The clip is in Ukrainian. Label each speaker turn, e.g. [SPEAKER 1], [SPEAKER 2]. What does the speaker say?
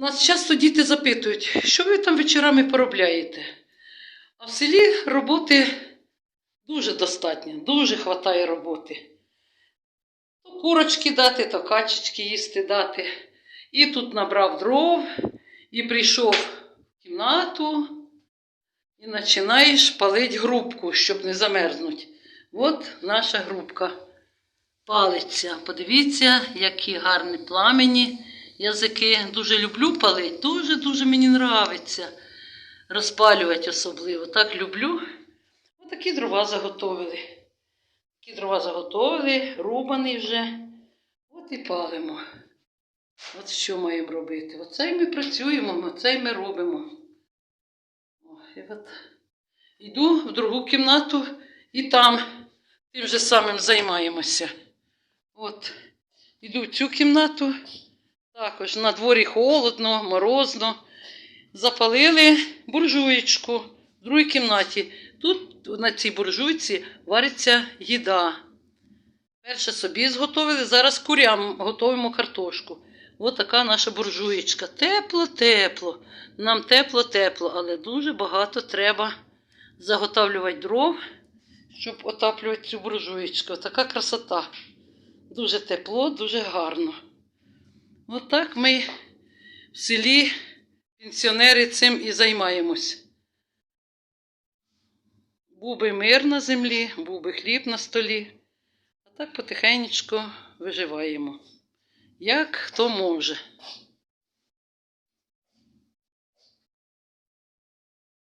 [SPEAKER 1] Нас часто діти запитують, що ви там вечорами поробляєте? А в селі роботи дуже достатньо, дуже вистачає роботи. То курочки дати, то качечки їсти дати. І тут набрав дров, і прийшов в кімнату, і починаєш палити грубку, щоб не замерзнуть. От наша грубка палиться. Подивіться, які гарні пламені язики. Дуже люблю палити, дуже-дуже мені нравиться розпалювати особливо. Так люблю. Ось такі дрова заготовили. Такі дрова заготовили, рубані вже. От і палимо. От що маємо робити. Оце ми працюємо, оце ми робимо. О, і от. Йду в другу кімнату і там тим же самим займаємося. От. Йду в цю кімнату. Також на дворі холодно, морозно. Запалили буржуєчку в другій кімнаті. Тут на цій буржуйці вариться їда. Перше собі зготовили, зараз курям готуємо картошку. Ось така наша буржуєчка. Тепло-тепло. Нам тепло-тепло, але дуже багато треба заготовлювати дров, щоб отаплювати цю буржуєчку. Така красота. Дуже тепло, дуже гарно. Отак ми в селі пенсіонери цим і займаємось. Був би мир на землі, був би хліб на столі. А так потихеньку виживаємо. Як хто може.